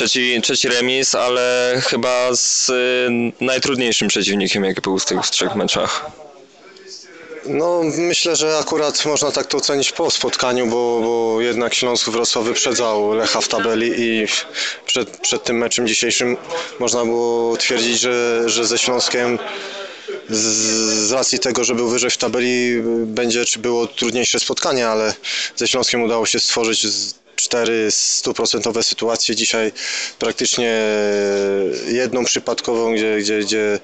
trzeci, trzeci remis, ale chyba z y, najtrudniejszym przeciwnikiem, jaki był z tych trzech meczach. No myślę, że akurat można tak to ocenić po spotkaniu, bo, bo jednak Śląsk Wrocław wyprzedzał Lecha w tabeli i przed, przed tym meczem dzisiejszym można było twierdzić, że, że ze Śląskiem z, racji tego, że był wyżej w tabeli będzie czy było trudniejsze spotkanie, ale ze Śląskiem udało się stworzyć cztery stuprocentowe sytuacje. Dzisiaj praktycznie jedną przypadkową, gdzie, gdzie, gdzie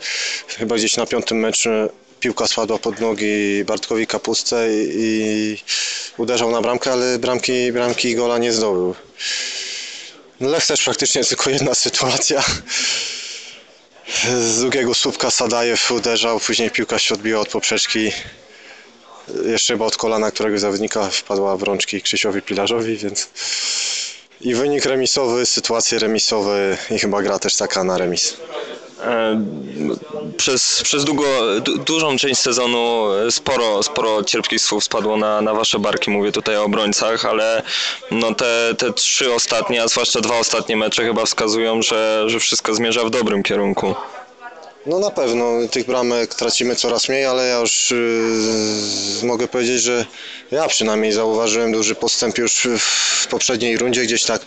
chyba gdzieś na piątym meczu piłka spadła pod nogi Bartkowi Kapustce i, i uderzał na bramkę, ale bramki, bramki i gola nie zdobył. Lech też praktycznie tylko jedna sytuacja. Z drugiego słupka Sadajew uderzał, później piłka się odbiła od poprzeczki. Jeszcze chyba od kolana któregoś zawodnika wpadła w rączki Krzysiowi Pilarzowi, więc i wynik remisowy, sytuacje remisowe i chyba gra też taka na remis. E, Przez, przez długo, du, dużą część sezonu sporo, sporo cierpkich słów spadło na, na wasze barki, mówię tutaj o obrońcach, ale no te, te trzy ostatnie, a zwłaszcza dwa ostatnie mecze chyba wskazują, że, że wszystko zmierza w dobrym kierunku. No na pewno tych bramek tracimy coraz mniej, ale ja już yy, mogę powiedzieć, że ja przynajmniej zauważyłem duży postęp już w poprzedniej rundzie, gdzieś tak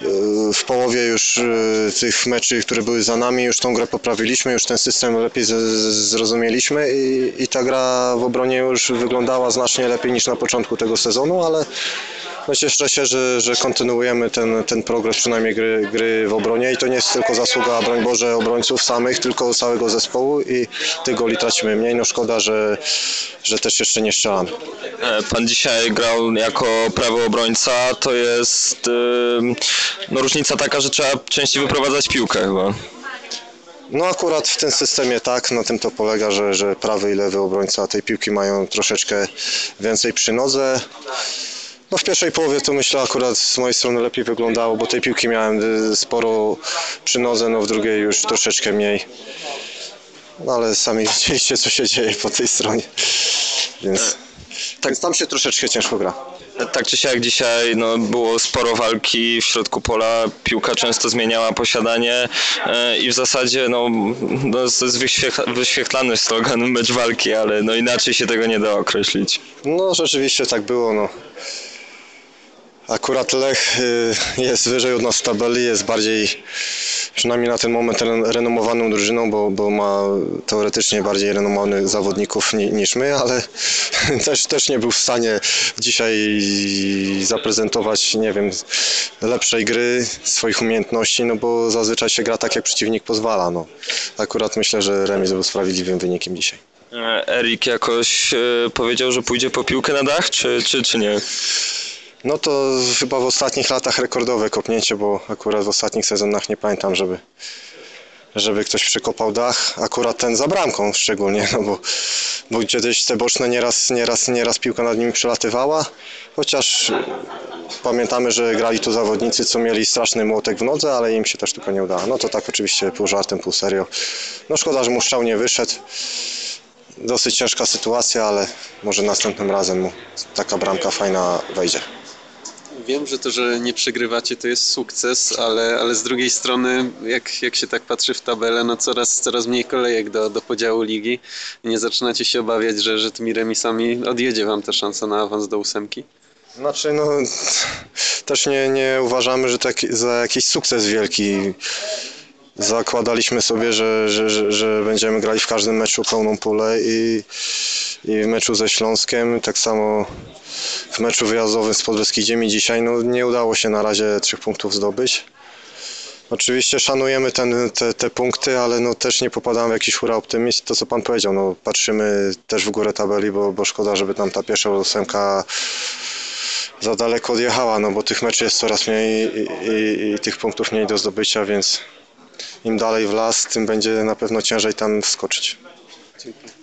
yy, w połowie już yy, tych meczy, które były za nami, już tą grę poprawiliśmy, już ten system lepiej zrozumieliśmy i, i ta gra w obronie już wyglądała znacznie lepiej niż na początku tego sezonu, ale no cieszę się, że, że kontynuujemy ten, ten progres przynajmniej gry, gry w obronie i to nie jest tylko zasługa, broń Boże, obrońców samych, tylko całego zespołu i tych goli tracimy mniej. No szkoda, że, że też jeszcze nie strzelamy. E, Pan dzisiaj grał jako prawy obrońca, to jest no, różnica taka, że trzeba częściej wyprowadzać piłkę chyba. No akurat w tym systemie tak, na tym to polega, że, że prawy i lewy obrońca tej piłki mają troszeczkę więcej przy nodze. No w pierwszej połowie to myślę akurat z mojej strony lepiej wyglądało, bo tej piłki miałem y, sporo przy nodze, no w drugiej już troszeczkę mniej. No ale sami widzieliście co się dzieje po tej stronie. Więc, tak. Więc tam się troszeczkę ciężko gra. Tak czy siak dzisiaj no, było sporo walki w środku pola, piłka często zmieniała posiadanie e, i w zasadzie no, no, to jest wyświetla, wyświetlany slogan mecz walki, ale no, inaczej się tego nie da określić. No rzeczywiście tak było. No. Akurat Lech y, jest wyżej od nas w tabeli, jest bardziej, przynajmniej na ten moment, ren- renomowaną drużyną, bo, bo ma teoretycznie bardziej renomowanych zawodników ni, niż my, ale też, też nie był w stanie dzisiaj zaprezentować, nie wiem, lepszej gry, swoich umiejętności, no bo zazwyczaj się gra tak, jak przeciwnik pozwala. No. Akurat myślę, że remis był sprawiedliwym wynikiem dzisiaj. E, Erik jakoś e, powiedział, że pójdzie po piłkę na dach, czy, czy, czy nie? No to chyba w ostatnich latach rekordowe kopnięcie, bo akurat w ostatnich sezonach nie pamiętam, żeby, żeby ktoś przekopał dach. Akurat ten za bramką szczególnie, no bo, bo kiedyś te boczne nieraz, nieraz, nieraz piłka nad nimi przelatywała, chociaż pamiętamy, że grali tu zawodnicy, co mieli straszny młotek w nodze, ale im się ta sztuka nie udała. No to tak oczywiście pół żartem, pół serio. No szkoda, że mu strzał nie wyszedł. Dosyć ciężka sytuacja, ale może następnym razem taka bramka fajna wejdzie. Wiem, że to, że nie przegrywacie to jest sukces, ale, ale z drugiej strony jak, jak się tak patrzy w tabelę, no coraz, coraz mniej kolejek do, do podziału ligi. Nie zaczynacie się obawiać, że, że tymi remisami odjedzie wam ta szansa na awans do ósemki? Znaczy, no też nie, nie uważamy, że to za jakiś sukces wielki. Zakładaliśmy sobie, że, że, że, że będziemy grali w każdym meczu pełną pulę i, i w meczu ze Śląskiem, tak samo w meczu wyjazdowym z Podbeskidziem dzisiaj no, nie udało się na razie trzech punktów zdobyć. Oczywiście szanujemy ten, te, te punkty, ale no też nie popadamy w jakiś hura optymizm. To co Pan powiedział, no patrzymy też w górę tabeli, bo, bo szkoda, żeby tam ta pierwsza ósemka za daleko odjechała, no bo tych meczy jest coraz mniej i, i, i tych punktów mniej do zdobycia, więc im dalej w las, tym będzie na pewno ciężej tam wskoczyć. Dziękuję.